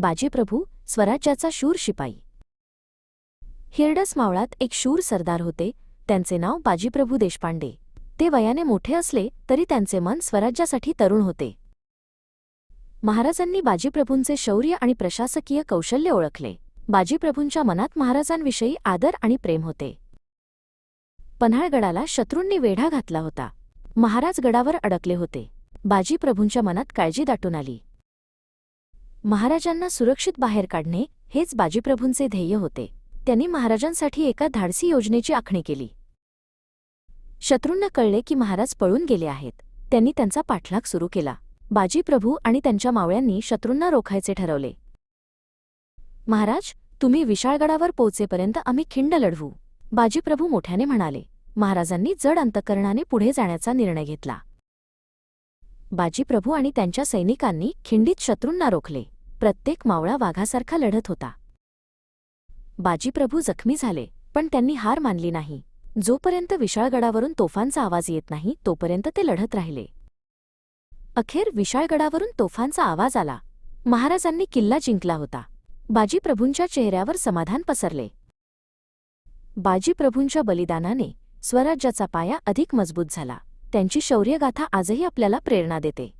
बाजीप्रभू स्वराज्याचा शूर शिपाई. हिरडस मावळात एक शूर सरदार होते त्यांचे नाव बाजीप्रभू देशपांडे. ते वयाने मोठे असले तरी त्यांचे मन स्वराज्यासाठी तरुण होते. महाराजांनी बाजीप्रभूंचे शौर्य आणि प्रशासकीय कौशल्य ओळखले. बाजीप्रभूंच्या मनात महाराजांविषयी आदर आणि प्रेम होते. पन्हाळगडाला शत्रूंनी वेढा घातला होता. महाराज गडावर अडकले होते. बाजीप्रभूंच्या मनात काळजी दाटून आली. महाराजांना सुरक्षित बाहेर काढणे हेच बाजीप्रभूंचे ध्येय होते. त्यांनी महाराजांसाठी एका धाडसी योजनेची आखणी केली. शत्रूंना कळले की महाराज पळून गेले आहेत. त्यांनी त्यांचा पाठलाग सुरू केला. बाजीप्रभू आणि त्यांच्या मावळ्यांनी शत्रूंना रोखायचे ठरवले. महाराज तुम्ही विशाळगडावर पोहोचेपर्यंत आम्ही खिंड लढवू बाजीप्रभू मोठ्याने म्हणाले. महाराजांनी जड अंतकरणाने पुढे जाण्याचा निर्णय घेतला. बाजीप्रभू आणि त्यांच्या सैनिकांनी खिंडीत शत्रूंना रोखले. प्रत्येक मावळा वाघासारखा लढत होता. बाजीप्रभू जखमी झाले पण त्यांनी हार मानली नाही. जोपर्यंत विशाळगडावरून तोफांचा आवाज येत नाही तोपर्यंत ते लढत राहिले. अखेर विशाळगडावरून तोफांचा आवाज आला. महाराजांनी किल्ला जिंकला होता. बाजीप्रभूंच्या चेहऱ्यावर समाधान पसरले. बाजीप्रभूंच्या बलिदानाने स्वराज्याचा पाया अधिक मजबूत झाला. त्यांची शौर्यगाथा आजही आपल्याला प्रेरणा देते.